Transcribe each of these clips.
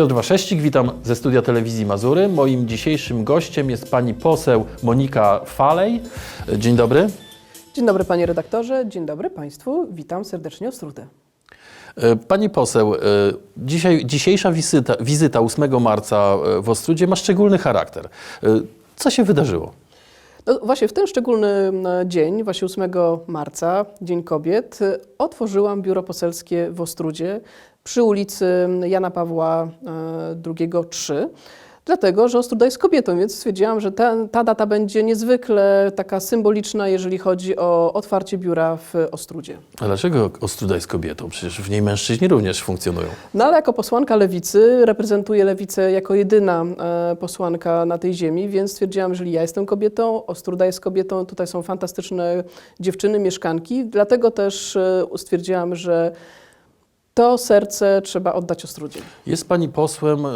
Piotr Waszeszcik, witam ze studia telewizji Mazury. Moim dzisiejszym gościem jest pani poseł Monika Falej. Dzień dobry. Dzień dobry panie redaktorze, dzień dobry państwu, witam serdecznie Ostrudę. E, Pani poseł, e, dzisiaj, dzisiejsza wizyta, wizyta 8 marca e, w Ostrudzie ma szczególny charakter. Co się wydarzyło? No właśnie w ten szczególny dzień, właśnie 8 marca, Dzień Kobiet, otworzyłam biuro poselskie w Ostrudzie przy ulicy Jana Pawła e, II 3. Dlatego, że Ostruda jest kobietą, więc stwierdziłam, że ta, ta data będzie niezwykle taka symboliczna, jeżeli chodzi o otwarcie biura w Ostrudzie. A dlaczego Ostruda jest kobietą? Przecież w niej mężczyźni również funkcjonują. No ale jako posłanka lewicy reprezentuję lewicę jako jedyna e, posłanka na tej ziemi, więc stwierdziłam, że ja jestem kobietą, Ostruda jest kobietą, tutaj są fantastyczne dziewczyny, mieszkanki, dlatego też e, stwierdziłam, że to serce trzeba oddać Ostrudzie. Jest pani posłem e,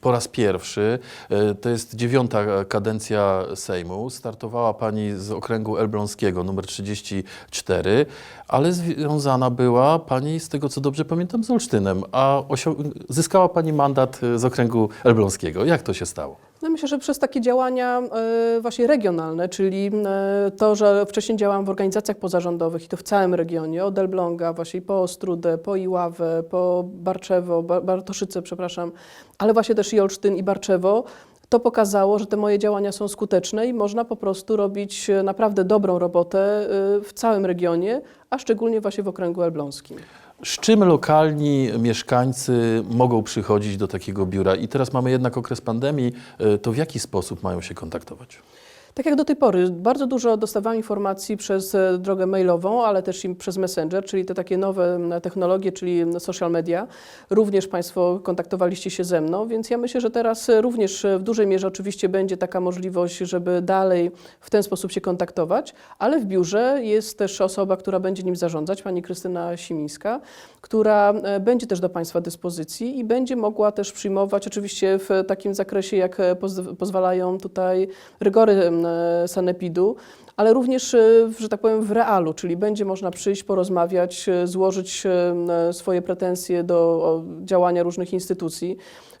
po raz pierwszy. E, To jest dziewiąta kadencja Sejmu. Startowała pani z okręgu elbląskiego numer 34, ale związana była pani, z tego co dobrze pamiętam, z Olsztynem, a zyskała pani mandat e, z okręgu elbląskiego. Jak to się stało? No myślę, że przez takie działania e, właśnie regionalne, czyli e, to, że wcześniej działałam w organizacjach pozarządowych i to w całym regionie, od Elbląga, właśnie po Ostrudę, po Iławę, po Barczewo, Bar- Bartoszyce, przepraszam, ale właśnie też i Olsztyn i Barczewo, to pokazało, że te moje działania są skuteczne i można po prostu robić e, naprawdę dobrą robotę w całym regionie, a szczególnie właśnie w okręgu elbląskim. Z czym lokalni mieszkańcy mogą przychodzić do takiego biura? I teraz mamy jednak okres pandemii, e, to w jaki sposób mają się kontaktować? Tak jak do tej pory, bardzo dużo dostawałam informacji przez e, drogę mailową, ale też i przez Messenger, czyli te takie nowe technologie, czyli social media. Również Państwo kontaktowaliście się ze mną, więc ja myślę, że teraz e, również e, w dużej mierze oczywiście będzie taka możliwość, żeby dalej w ten sposób się kontaktować, ale w biurze jest też osoba, która będzie nim zarządzać, pani Krystyna Simińska, która będzie też do Państwa dyspozycji i będzie mogła też przyjmować, oczywiście w takim zakresie, jak poz- pozwalają tutaj rygory sanepidu, ale również, e, że tak powiem, w realu, czyli będzie można przyjść, porozmawiać, e, złożyć e, swoje pretensje do działania różnych instytucji,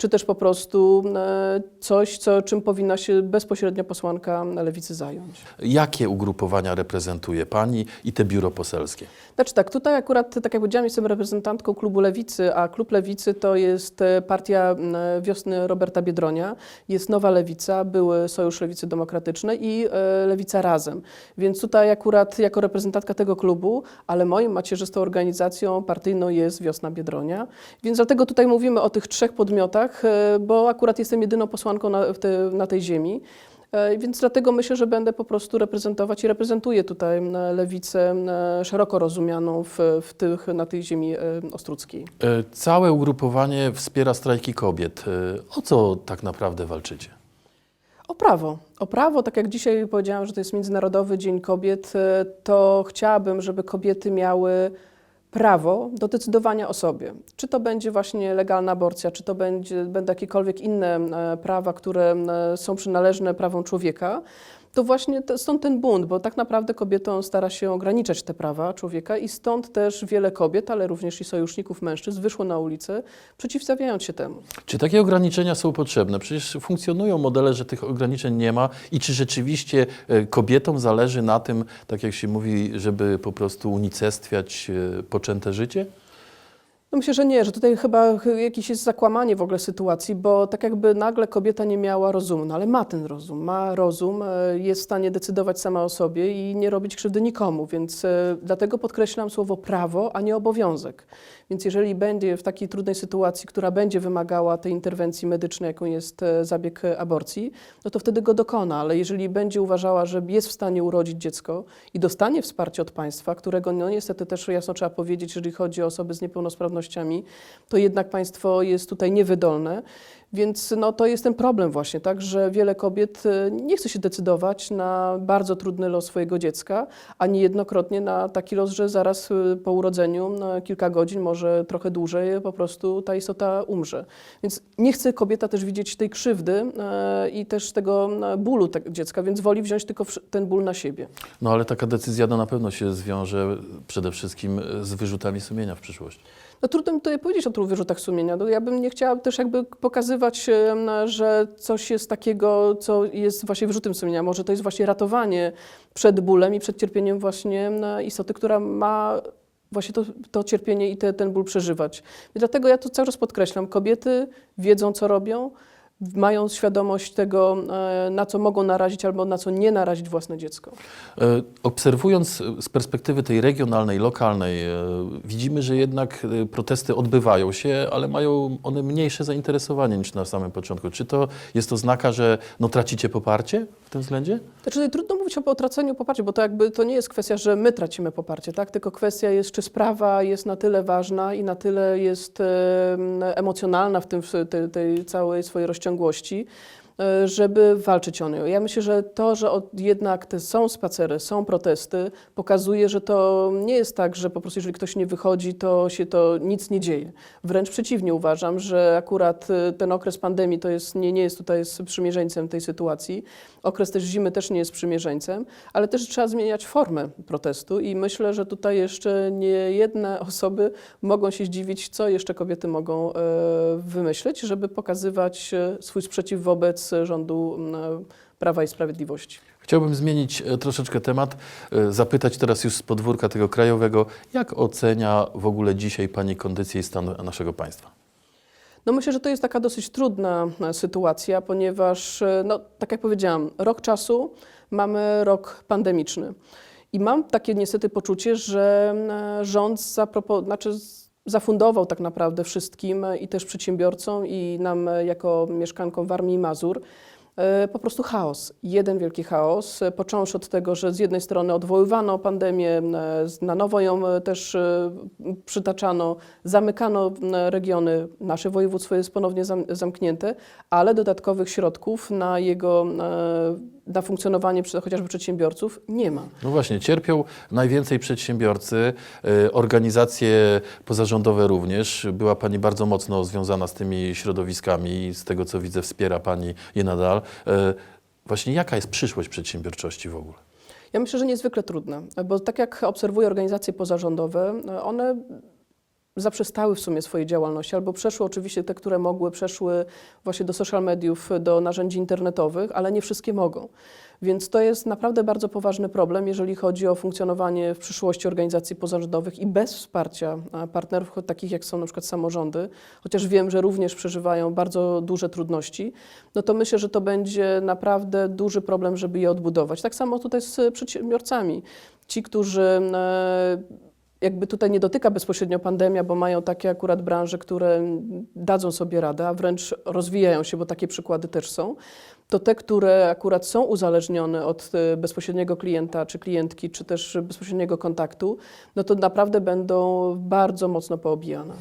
czy też po prostu e, coś, co, czym powinna się bezpośrednio posłanka lewicy zająć. Jakie ugrupowania reprezentuje pani i te biuro poselskie? Znaczy tak, tutaj akurat, tak jak powiedziałam, jestem reprezentantką klubu Lewicy, a klub Lewicy to jest e, partia m, wiosny Roberta Biedronia, jest Nowa Lewica, były Sojusz Lewicy Demokratycznej i e, Lewica Razem. Więc tutaj akurat jako reprezentantka tego klubu, ale moim macierzystą organizacją partyjną jest Wiosna Biedronia. Więc dlatego tutaj mówimy o tych trzech podmiotach, e, bo akurat jestem jedyną posłanką na, te, na tej ziemi. E, Więc dlatego myślę, że będę po prostu reprezentować i reprezentuję tutaj lewicę szeroko rozumianą w, w tych, na tej ziemi e, ostruckiej. Całe ugrupowanie wspiera strajki kobiet. O co tak naprawdę walczycie? O prawo. O prawo, tak jak dzisiaj powiedziałam, że to jest Międzynarodowy Dzień Kobiet, to chciałabym, żeby kobiety miały prawo do decydowania o sobie. Czy to będzie właśnie legalna aborcja, czy to będzie, będą jakiekolwiek inne e, prawa, które e, są przynależne prawom człowieka, to właśnie to, stąd ten bunt, bo tak naprawdę kobietom stara się ograniczać te prawa człowieka i stąd też wiele kobiet, ale również i sojuszników mężczyzn wyszło na ulicę, przeciwstawiając się temu. Czy takie ograniczenia są potrzebne? Przecież funkcjonują modele, że tych ograniczeń nie ma i czy rzeczywiście e, kobietom zależy na tym, tak jak się mówi, żeby po prostu unicestwiać e, poczęte życie? No myślę, że nie, że tutaj chyba ch- jakieś jest zakłamanie w ogóle sytuacji, bo tak jakby nagle kobieta nie miała rozumu, no ale ma ten rozum, ma rozum, e, jest w stanie decydować sama o sobie i nie robić krzywdy nikomu, więc e, dlatego podkreślam słowo prawo, a nie obowiązek. Więc jeżeli będzie w takiej trudnej sytuacji, która będzie wymagała tej interwencji medycznej, jaką jest e, zabieg aborcji, no to wtedy go dokona, ale jeżeli będzie uważała, że jest w stanie urodzić dziecko i dostanie wsparcie od państwa, którego no niestety też jasno trzeba powiedzieć, jeżeli chodzi o osoby z niepełnosprawnościami, to jednak państwo jest tutaj niewydolne. Więc no, to jest ten problem właśnie, tak, że wiele kobiet e, nie chce się decydować na bardzo trudny los swojego dziecka, a niejednokrotnie na taki los, że zaraz e, po urodzeniu, na kilka godzin, może trochę dłużej, po prostu ta istota umrze. Więc nie chce kobieta też widzieć tej krzywdy e, i też tego bólu dziecka, więc woli wziąć tylko ten ból na siebie. No ale taka decyzja no, na pewno się zwiąże przede wszystkim z wyrzutami sumienia w przyszłości. No trudno mi tutaj powiedzieć o tych wyrzutach sumienia. No, ja bym nie chciała też jakby pokazywać, że coś jest takiego, co jest właśnie wyrzutem sumienia. Może to jest właśnie ratowanie przed bólem i przed cierpieniem właśnie istoty, która ma właśnie to, to cierpienie i te, ten ból przeżywać. I dlatego ja to cały czas podkreślam. Kobiety wiedzą, co robią, mają świadomość tego, e, na co mogą narazić albo na co nie narazić własne dziecko. E, Obserwując e, z perspektywy tej regionalnej, lokalnej, widzimy, że jednak protesty odbywają się, ale mają one mniejsze zainteresowanie niż na samym początku. Czy to jest to znaka, że no, tracicie poparcie w tym względzie? Znaczy, trudno mówić o utraceniu poparcia, bo to jakby to nie jest kwestia, że my tracimy poparcie, tak? tylko kwestia jest, czy sprawa jest na tyle ważna i na tyle jest em, emocjonalna w tym, w tej, tej całej swojej rozciągłości, e, żeby walczyć o nią. Ja myślę, że to, że jednak te są spacery, są protesty, pokazuje, że to nie jest tak, że po prostu jeżeli ktoś nie wychodzi, to się to nic nie dzieje. Wręcz przeciwnie uważam, że akurat e, ten okres pandemii to jest, nie, nie jest tutaj sprzymierzeńcem tej sytuacji. Okres też zimy też nie jest sprzymierzeńcem, ale też trzeba zmieniać formę protestu i myślę, że tutaj jeszcze nie jedne osoby mogą się zdziwić, co jeszcze kobiety mogą e, wymyśleć, żeby pokazywać e, swój sprzeciw wobec rządu m, Prawa i Sprawiedliwości. Chciałbym zmienić e, troszeczkę temat, e, zapytać teraz już z podwórka tego krajowego, jak ocenia w ogóle dzisiaj Pani kondycję i stan naszego państwa? No myślę, że to jest taka dosyć trudna e, sytuacja, ponieważ, no, tak jak powiedziałam, rok czasu, mamy rok pandemiczny. I mam takie niestety poczucie, że e, rząd zapropo- znaczy zafundował tak naprawdę wszystkim i też przedsiębiorcom i nam jako mieszkankom Warmii i Mazur e, po prostu chaos. Jeden wielki chaos, e, począwszy od tego, że z jednej strony odwoływano pandemię, e, na nowo ją też przytaczano, zamykano regiony, nasze województwo jest ponownie zam, zamknięte, ale dodatkowych środków na jego, na funkcjonowanie chociażby przedsiębiorców nie ma. No właśnie, cierpią najwięcej przedsiębiorcy, e, organizacje pozarządowe również. Była Pani bardzo mocno związana z tymi środowiskami, z tego co widzę wspiera Pani je nadal. E, Właśnie jaka jest przyszłość przedsiębiorczości w ogóle? Ja myślę, że niezwykle trudne, bo tak jak obserwuję organizacje pozarządowe, one zaprzestały w sumie swojej działalności, albo przeszły oczywiście te, które mogły, przeszły właśnie do social mediów, do narzędzi internetowych, ale nie wszystkie mogą. Więc to jest naprawdę bardzo poważny problem, jeżeli chodzi o funkcjonowanie w przyszłości organizacji pozarządowych i bez wsparcia a, partnerów, takich jak są na przykład samorządy, chociaż wiem, że również przeżywają bardzo duże trudności, no to myślę, że to będzie naprawdę duży problem, żeby je odbudować. Tak samo tutaj z przedsiębiorcami. Ci, którzy e, jakby tutaj nie dotyka bezpośrednio pandemia, bo mają takie akurat branże, które dadzą sobie radę, a wręcz rozwijają się, bo takie przykłady też są, to te, które akurat są uzależnione od e, bezpośredniego klienta czy klientki, czy też bezpośredniego kontaktu, no to naprawdę będą bardzo mocno poobijane.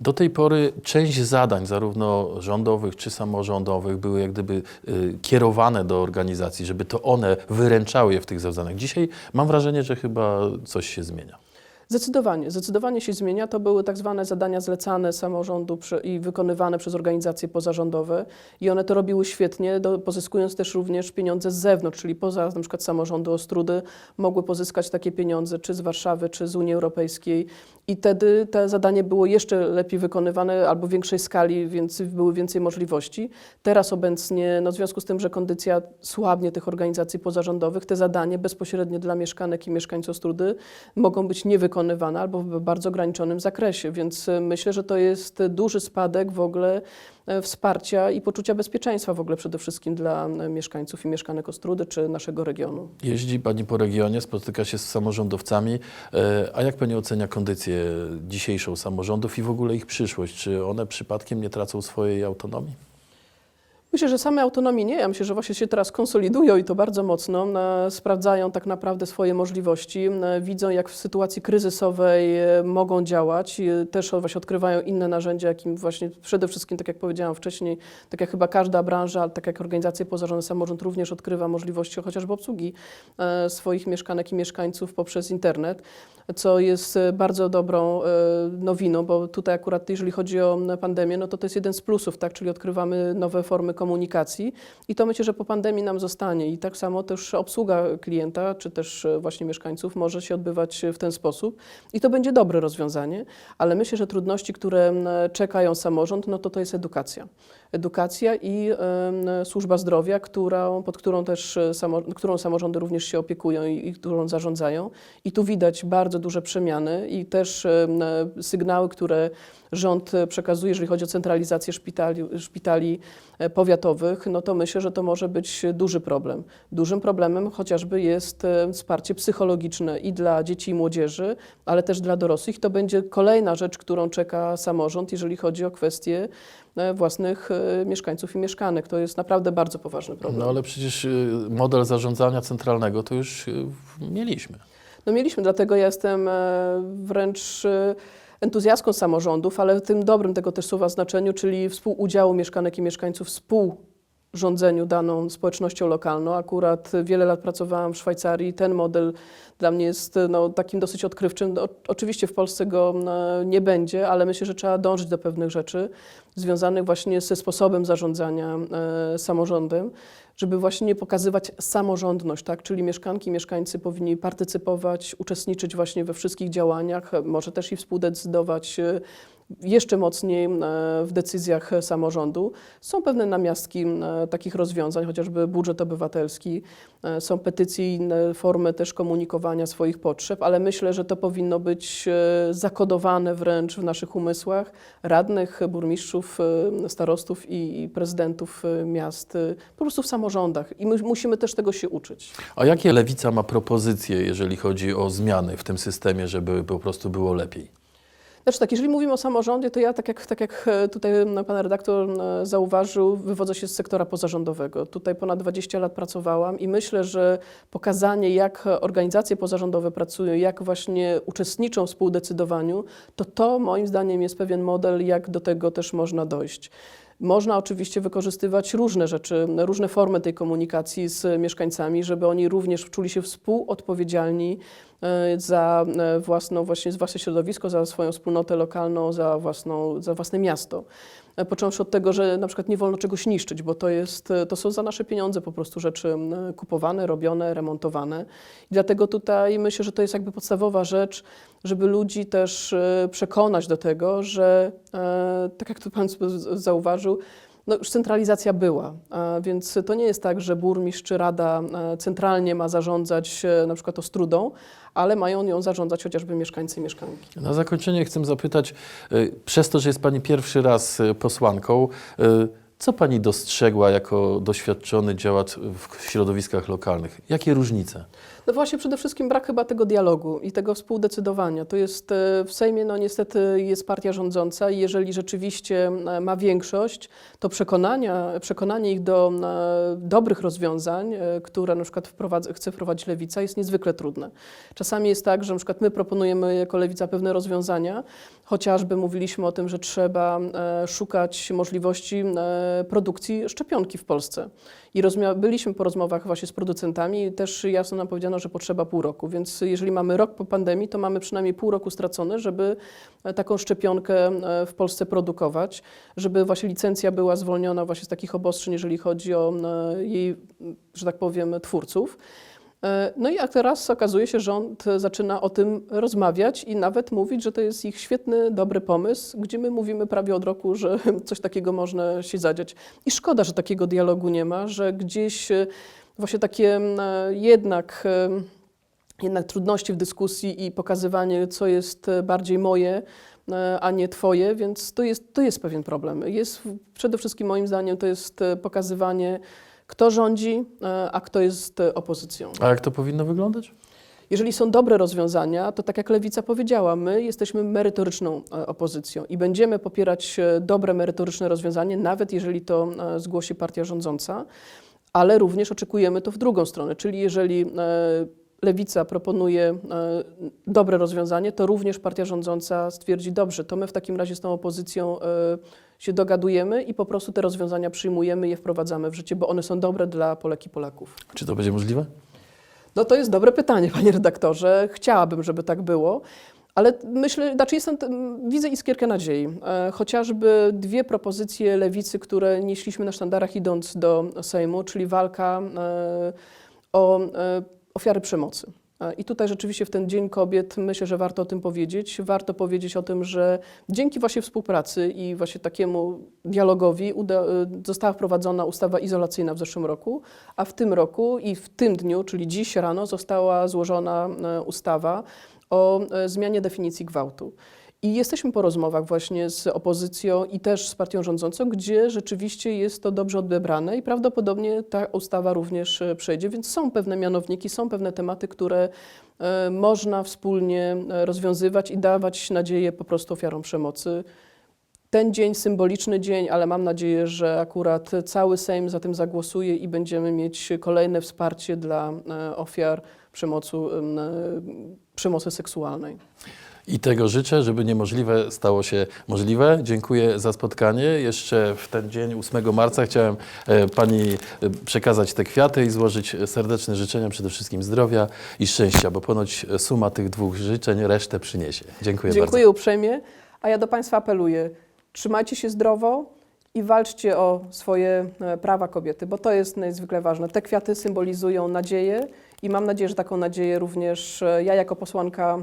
Do tej pory część zadań, zarówno rządowych czy samorządowych, były jak gdyby y, kierowane do organizacji, żeby to one wyręczały je w tych zadaniach. Dzisiaj mam wrażenie, że chyba coś się zmienia. Zdecydowanie, zdecydowanie się zmienia. To były tak zwane zadania zlecane samorządu i wykonywane przez organizacje pozarządowe i one to robiły świetnie, pozyskując też również pieniądze z zewnątrz, czyli poza na przykład samorządu Ostrudy mogły pozyskać takie pieniądze czy z Warszawy, czy z Unii Europejskiej i wtedy te zadanie było jeszcze lepiej wykonywane albo w większej skali, więc były więcej możliwości. Teraz obecnie, no w związku z tym, że kondycja słabnie tych organizacji pozarządowych, te zadanie bezpośrednie dla mieszkanek i mieszkańców Ostrudy mogą być niewykonywane albo w bardzo ograniczonym zakresie, więc y, myślę, że to jest duży spadek w ogóle e, wsparcia i poczucia bezpieczeństwa w ogóle przede wszystkim dla e, mieszkańców i mieszkanek Ostrudy czy naszego regionu. Jeździ Pani po regionie, spotyka się z samorządowcami. E, A jak Pani ocenia kondycję dzisiejszą samorządów i w ogóle ich przyszłość? Czy one przypadkiem nie tracą swojej autonomii? Myślę, że same autonomii nie. Ja myślę, że właśnie się teraz konsolidują i to bardzo mocno. e, Sprawdzają tak naprawdę swoje możliwości. e, Widzą, jak w sytuacji kryzysowej e, mogą działać. Też właśnie odkrywają inne narzędzia, jakim właśnie przede wszystkim, tak jak powiedziałam wcześniej, tak jak chyba każda branża, ale tak jak organizacje pozarządowe, samorząd również odkrywa możliwości chociażby obsługi swoich mieszkanek i mieszkańców poprzez internet co jest bardzo dobrą nowiną, bo tutaj akurat jeżeli chodzi o pandemię, no to to jest jeden z plusów, tak, czyli odkrywamy nowe formy komunikacji i to myślę, że po pandemii nam zostanie i tak samo też obsługa klienta, czy też e, właśnie mieszkańców może się odbywać w ten sposób i to będzie dobre rozwiązanie, ale myślę, że trudności, które m, czekają samorząd, no to to jest edukacja. Edukacja i służba zdrowia, która, pod którą też e, którą samorządy również się opiekują i, i którą zarządzają. I tu widać bardzo duże przemiany i też sygnały, które rząd przekazuje, jeżeli chodzi o centralizację szpitali, szpitali e, powiatowych, no to myślę, że to może być duży problem. Dużym problemem chociażby jest e, wsparcie psychologiczne i dla dzieci i młodzieży, ale też dla dorosłych. To będzie kolejna rzecz, którą czeka samorząd, jeżeli chodzi o kwestie własnych e, mieszkańców i mieszkanek. To jest naprawdę bardzo poważny problem. No ale przecież y, model zarządzania centralnego to już y, mieliśmy. No mieliśmy, dlatego ja jestem e, wręcz e, entuzjastką samorządów, ale w tym dobrym tego też słowa znaczeniu, czyli współudziału mieszkanek i mieszkańców w współrządzeniu daną społecznością lokalną. Akurat wiele lat pracowałam w Szwajcarii. Ten model dla mnie jest no, takim dosyć odkrywczym. O, oczywiście w Polsce go e, nie będzie, ale myślę, że trzeba dążyć do pewnych rzeczy związanych właśnie ze sposobem zarządzania e, samorządem żeby właśnie nie pokazywać samorządność, tak? czyli mieszkanki, mieszkańcy powinni partycypować, uczestniczyć właśnie we wszystkich działaniach, może też i współdecydować e, jeszcze mocniej e, w decyzjach samorządu. Są pewne namiastki e, takich rozwiązań, chociażby budżet obywatelski, e, są petycyjne formy też komunikowania swoich potrzeb, ale myślę, że to powinno być zakodowane wręcz w naszych umysłach radnych, burmistrzów, starostów i prezydentów miast, po prostu w samorządach. I my musimy też tego się uczyć. A jakie lewica ma propozycje, jeżeli chodzi o zmiany w tym systemie, żeby po prostu było lepiej? Znaczy tak, jeżeli mówimy o samorządzie, to ja, tak jak, tak jak e, tutaj pan redaktor zauważył, wywodzę się z sektora pozarządowego. Tutaj ponad 20 lat pracowałam i myślę, że pokazanie, jak organizacje pozarządowe pracują, jak właśnie uczestniczą w współdecydowaniu, to to moim zdaniem jest pewien model, jak do tego też można dojść. Można oczywiście wykorzystywać różne rzeczy, różne formy tej komunikacji z mieszkańcami, żeby oni również czuli się współodpowiedzialni e, za e, własną, właśnie, własne środowisko, za swoją wspólnotę lokalną, za, własną, za własne miasto. E, Począwszy od tego, że na przykład nie wolno czegoś niszczyć, bo to, jest, e, to są za nasze pieniądze po prostu rzeczy kupowane, robione, remontowane. I dlatego tutaj myślę, że to jest jakby podstawowa rzecz, żeby ludzi też e, przekonać do tego, że tak jak tu Pan zauważył, no już centralizacja była, więc to nie jest tak, że burmistrz czy rada e, centralnie ma zarządzać e, na przykład Ostrudą, ale mają ją zarządzać chociażby mieszkańcy i mieszkanki. Na zakończenie chcę zapytać, y, przez to, że jest Pani pierwszy raz posłanką, co Pani dostrzegła jako doświadczony działacz w środowiskach lokalnych? Jakie różnice? No właśnie przede wszystkim brak chyba tego dialogu i tego współdecydowania. To jest e, w Sejmie, no niestety jest partia rządząca i jeżeli rzeczywiście e, ma większość, to przekonania, przekonanie ich do e, dobrych rozwiązań, które na przykład wprowadza, chce wprowadzić Lewica jest niezwykle trudne. Czasami jest tak, że na przykład my proponujemy jako Lewica pewne rozwiązania, chociażby mówiliśmy o tym, że trzeba szukać możliwości produkcji szczepionki w Polsce. I byliśmy po rozmowach właśnie z producentami i też jasno nam powiedziano, że potrzeba pół roku. Więc jeżeli mamy rok po pandemii, to mamy przynajmniej pół roku stracone, żeby e, taką szczepionkę e, w Polsce produkować, żeby właśnie licencja była zwolniona właśnie z takich obostrzeń, jeżeli chodzi o e, jej, że tak powiem, twórców. E, No i a teraz okazuje się, że rząd zaczyna o tym rozmawiać i nawet mówić, że to jest ich świetny, dobry pomysł, gdzie my mówimy prawie od roku, że coś takiego można się zadziać. I szkoda, że takiego dialogu nie ma, że gdzieś e, właśnie takie e, jednak, jednak trudności w dyskusji i pokazywanie, co jest bardziej moje, a nie twoje, więc to jest, to jest pewien problem. Jest przede wszystkim moim zdaniem to jest pokazywanie, kto rządzi, e, a kto jest e, opozycją. A jak to powinno wyglądać? Jeżeli są dobre rozwiązania, to tak jak Lewica powiedziała, my jesteśmy merytoryczną e, opozycją i będziemy popierać dobre merytoryczne rozwiązanie, nawet jeżeli to zgłosi partia rządząca, ale również oczekujemy to w drugą stronę, czyli jeżeli Lewica proponuje e, dobre rozwiązanie, to również partia rządząca stwierdzi, dobrze, to my w takim razie z tą opozycją e, się dogadujemy i po prostu te rozwiązania przyjmujemy i je wprowadzamy w życie, bo one są dobre dla Polek i Polaków. Czy to będzie możliwe? No to jest dobre pytanie, panie redaktorze. Chciałabym, żeby tak było. Ale myślę, znaczy jestem, widzę iskierkę nadziei. E, chociażby dwie propozycje lewicy, które nieśliśmy na sztandarach idąc do Sejmu, czyli walka e, o e, ofiary przemocy. I tutaj rzeczywiście w ten Dzień Kobiet myślę, że warto o tym powiedzieć. Warto powiedzieć o tym, że dzięki właśnie współpracy i właśnie takiemu dialogowi e, została wprowadzona ustawa izolacyjna w zeszłym roku, a w tym roku i w tym dniu, czyli dziś rano, została złożona e, ustawa o e, zmianie definicji gwałtu. I jesteśmy po rozmowach właśnie z opozycją i też z partią rządzącą, gdzie rzeczywiście jest to dobrze odebrane i prawdopodobnie ta ustawa również e, przejdzie, więc są pewne mianowniki, są pewne tematy, które e, można wspólnie e, rozwiązywać i dawać nadzieję po prostu ofiarom przemocy. Ten dzień, symboliczny dzień, ale mam nadzieję, że akurat cały Sejm za tym zagłosuje i będziemy mieć kolejne wsparcie dla ofiar przemocu, em, e, przemocy seksualnej. I tego życzę, żeby niemożliwe stało się możliwe. Dziękuję za spotkanie. Jeszcze w ten dzień, 8 marca, chciałem e, Pani e, przekazać te kwiaty i złożyć serdeczne życzenia, przede wszystkim zdrowia i szczęścia, bo ponoć suma tych dwóch życzeń resztę przyniesie. Dziękuję, Dziękuję uprzejmie, a ja do Państwa apeluję. Trzymajcie się zdrowo i walczcie o swoje e, prawa kobiety, bo to jest niezwykle ważne. Te kwiaty symbolizują nadzieję i mam nadzieję, że taką nadzieję również e, ja jako posłanka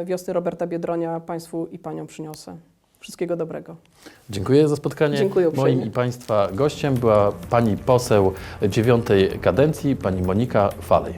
e, wiosny Roberta Biedronia Państwu i Paniom przyniosę. Wszystkiego dobrego. Dziękuję za spotkanie. Dziękuję uprzejmie. Moim i Państwa gościem była Pani poseł dziewiątej kadencji, Pani Monika Falej.